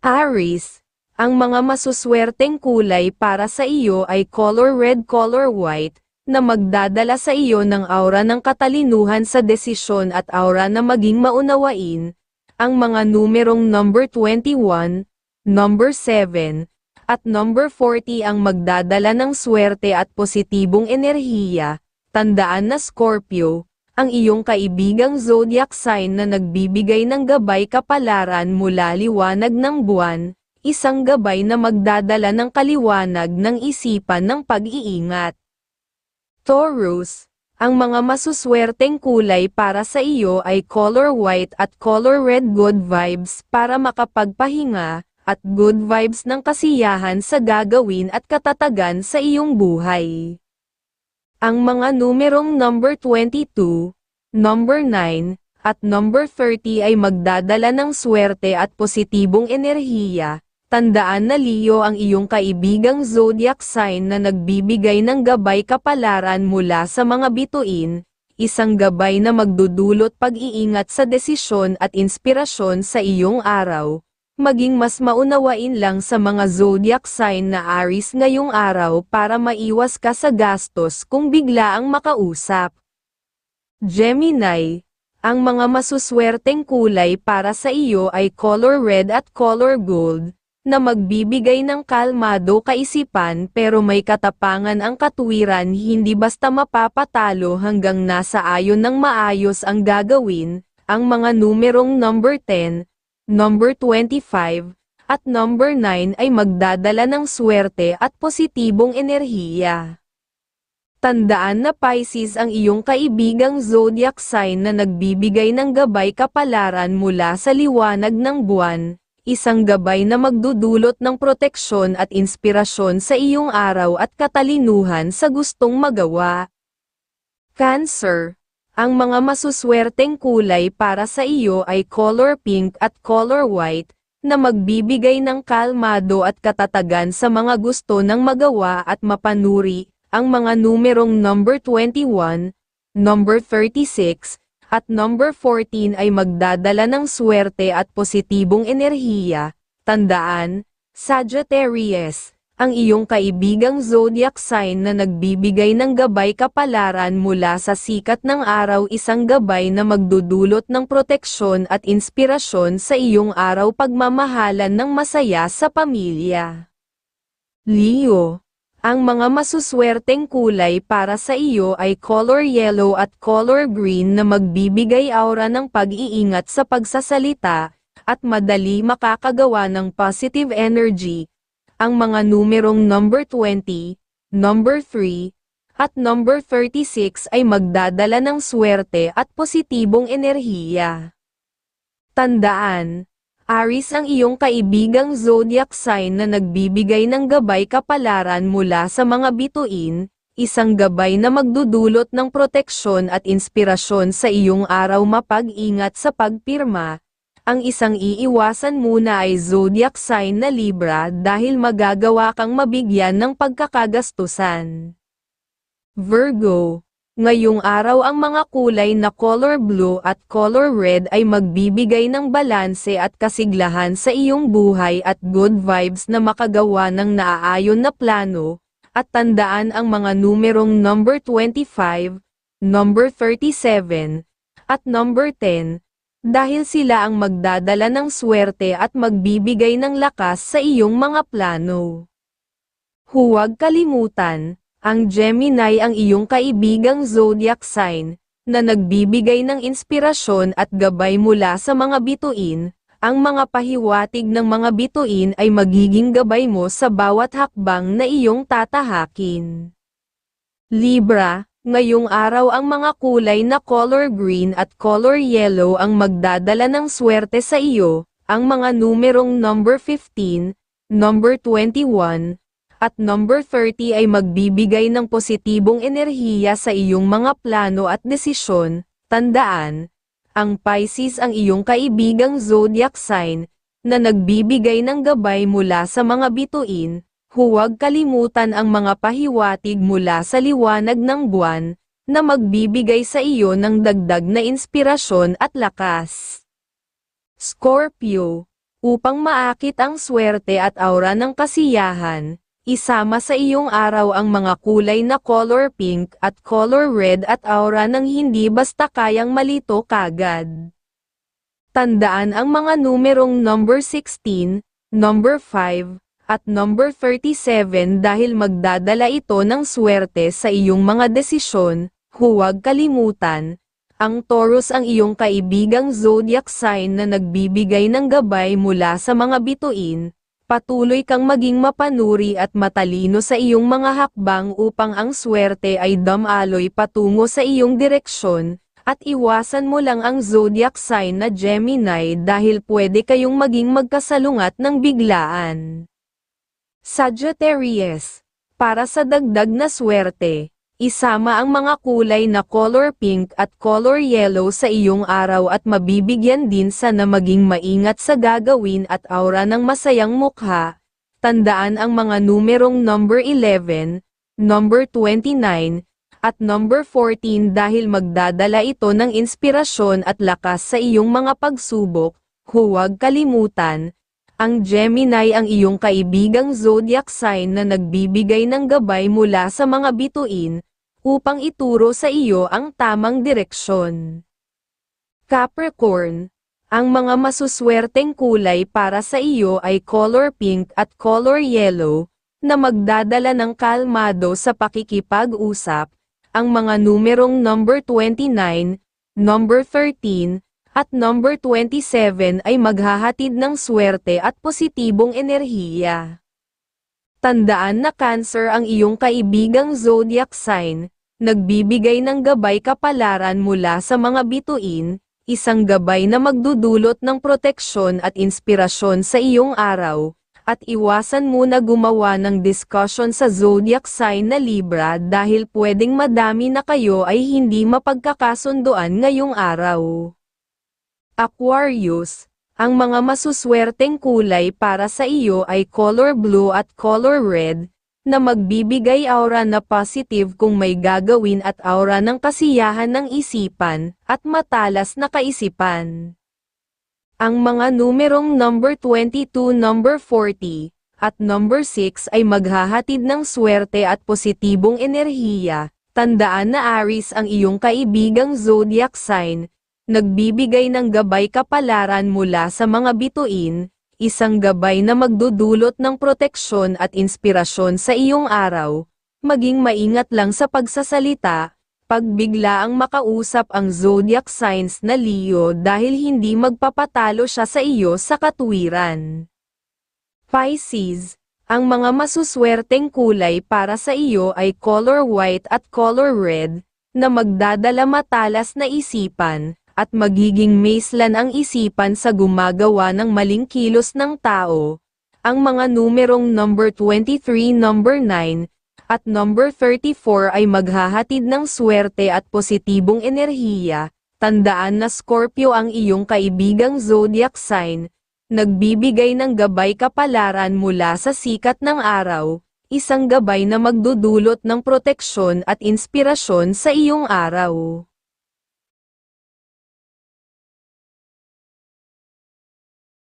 Aries, ang mga masuswerteng kulay para sa iyo ay color red color white, na magdadala sa iyo ng aura ng katalinuhan sa desisyon at aura na maging maunawain, ang mga numerong number 21, number 7, at number 40 ang magdadala ng swerte at positibong enerhiya, tandaan na Scorpio, ang iyong kaibigang zodiac sign na nagbibigay ng gabay kapalaran mula liwanag ng buwan, isang gabay na magdadala ng kaliwanag ng isipan ng pag-iingat. Taurus, ang mga masuswerteng kulay para sa iyo ay color white at color red good vibes para makapagpahinga, at good vibes ng kasiyahan sa gagawin at katatagan sa iyong buhay. Ang mga numerong number 22, number 9, at number 30 ay magdadala ng swerte at positibong enerhiya. Tandaan na Leo ang iyong kaibigang zodiac sign na nagbibigay ng gabay kapalaran mula sa mga bituin, isang gabay na magdudulot pag-iingat sa desisyon at inspirasyon sa iyong araw, maging mas maunawain lang sa mga zodiac sign na Aries ngayong araw para maiwas ka sa gastos kung bigla ang makausap. Gemini, ang mga masuswerteng kulay para sa iyo ay color red at color gold, na magbibigay ng kalmado kaisipan pero may katapangan ang katuwiran hindi basta mapapatalo hanggang nasa ayon ng maayos ang gagawin, ang mga numerong number 10, number 25, at number 9 ay magdadala ng swerte at positibong enerhiya. Tandaan na Pisces ang iyong kaibigang zodiac sign na nagbibigay ng gabay kapalaran mula sa liwanag ng buwan, isang gabay na magdudulot ng proteksyon at inspirasyon sa iyong araw at katalinuhan sa gustong magawa. Cancer, ang mga masuswerteng kulay para sa iyo ay color pink at color white, na magbibigay ng kalmado at katatagan sa mga gusto ng magawa at mapanuri, ang mga numerong number 21, number 36, at number 14 ay magdadala ng swerte at positibong enerhiya. Tandaan, Sagittarius, ang iyong kaibigang zodiac sign na nagbibigay ng gabay kapalaran mula sa sikat ng araw isang gabay na magdudulot ng proteksyon at inspirasyon sa iyong araw pagmamahalan ng masaya sa pamilya. Leo ang mga masuswerteng kulay para sa iyo ay color yellow at color green na magbibigay aura ng pag-iingat sa pagsasalita, at madali makakagawa ng positive energy. Ang mga numerong number 20, number 3, at number 36 ay magdadala ng swerte at positibong enerhiya. Tandaan, Aris ang iyong kaibigang zodiac sign na nagbibigay ng gabay kapalaran mula sa mga bituin, isang gabay na magdudulot ng proteksyon at inspirasyon sa iyong araw mapag-ingat sa pagpirma. Ang isang iiwasan muna ay zodiac sign na Libra dahil magagawa kang mabigyan ng pagkakagastusan. Virgo Ngayong araw ang mga kulay na color blue at color red ay magbibigay ng balanse at kasiglahan sa iyong buhay at good vibes na makagawa ng naaayon na plano, at tandaan ang mga numerong number 25, number 37, at number 10, dahil sila ang magdadala ng swerte at magbibigay ng lakas sa iyong mga plano. Huwag kalimutan, ang Gemini ang iyong kaibigang zodiac sign, na nagbibigay ng inspirasyon at gabay mula sa mga bituin, ang mga pahiwatig ng mga bituin ay magiging gabay mo sa bawat hakbang na iyong tatahakin. Libra, ngayong araw ang mga kulay na color green at color yellow ang magdadala ng swerte sa iyo, ang mga numerong number 15, number 21, at number 30 ay magbibigay ng positibong enerhiya sa iyong mga plano at desisyon, tandaan, ang Pisces ang iyong kaibigang zodiac sign, na nagbibigay ng gabay mula sa mga bituin, huwag kalimutan ang mga pahiwatig mula sa liwanag ng buwan, na magbibigay sa iyo ng dagdag na inspirasyon at lakas. Scorpio Upang maakit ang swerte at aura ng kasiyahan, isama sa iyong araw ang mga kulay na color pink at color red at aura ng hindi basta kayang malito kagad. Tandaan ang mga numerong number 16, number 5, at number 37 dahil magdadala ito ng swerte sa iyong mga desisyon, huwag kalimutan, ang Taurus ang iyong kaibigang zodiac sign na nagbibigay ng gabay mula sa mga bituin, patuloy kang maging mapanuri at matalino sa iyong mga hakbang upang ang swerte ay damaloy patungo sa iyong direksyon, at iwasan mo lang ang zodiac sign na Gemini dahil pwede kayong maging magkasalungat ng biglaan. Sagittarius, para sa dagdag na swerte, Isama ang mga kulay na color pink at color yellow sa iyong araw at mabibigyan din sa na maging maingat sa gagawin at aura ng masayang mukha. Tandaan ang mga numerong number 11, number 29, at number 14 dahil magdadala ito ng inspirasyon at lakas sa iyong mga pagsubok. Huwag kalimutan, ang Gemini ang iyong kaibigang zodiac sign na nagbibigay ng gabay mula sa mga bituin, upang ituro sa iyo ang tamang direksyon. Capricorn, ang mga masuswerteng kulay para sa iyo ay color pink at color yellow, na magdadala ng kalmado sa pakikipag-usap, ang mga numerong number 29, number 13, at number 27 ay maghahatid ng swerte at positibong enerhiya. Tandaan na Cancer ang iyong kaibigang zodiac sign, nagbibigay ng gabay kapalaran mula sa mga bituin, isang gabay na magdudulot ng proteksyon at inspirasyon sa iyong araw, at iwasan muna gumawa ng discussion sa zodiac sign na Libra dahil pwedeng madami na kayo ay hindi mapagkakasunduan ngayong araw. Aquarius, ang mga masuswerteng kulay para sa iyo ay color blue at color red, na magbibigay aura na positive kung may gagawin at aura ng kasiyahan ng isipan, at matalas na kaisipan. Ang mga numerong number 22, number 40, at number 6 ay maghahatid ng swerte at positibong enerhiya. Tandaan na Aries ang iyong kaibigang zodiac sign, nagbibigay ng gabay kapalaran mula sa mga bituin, isang gabay na magdudulot ng proteksyon at inspirasyon sa iyong araw, maging maingat lang sa pagsasalita, pag bigla ang makausap ang zodiac signs na Leo dahil hindi magpapatalo siya sa iyo sa katuwiran. Pisces, ang mga masuswerteng kulay para sa iyo ay color white at color red, na magdadala matalas na isipan, at magiging maislan ang isipan sa gumagawa ng maling kilos ng tao. Ang mga numerong number 23, number 9, at number 34 ay maghahatid ng swerte at positibong enerhiya. Tandaan na Scorpio ang iyong kaibigang zodiac sign, nagbibigay ng gabay kapalaran mula sa sikat ng araw, isang gabay na magdudulot ng proteksyon at inspirasyon sa iyong araw.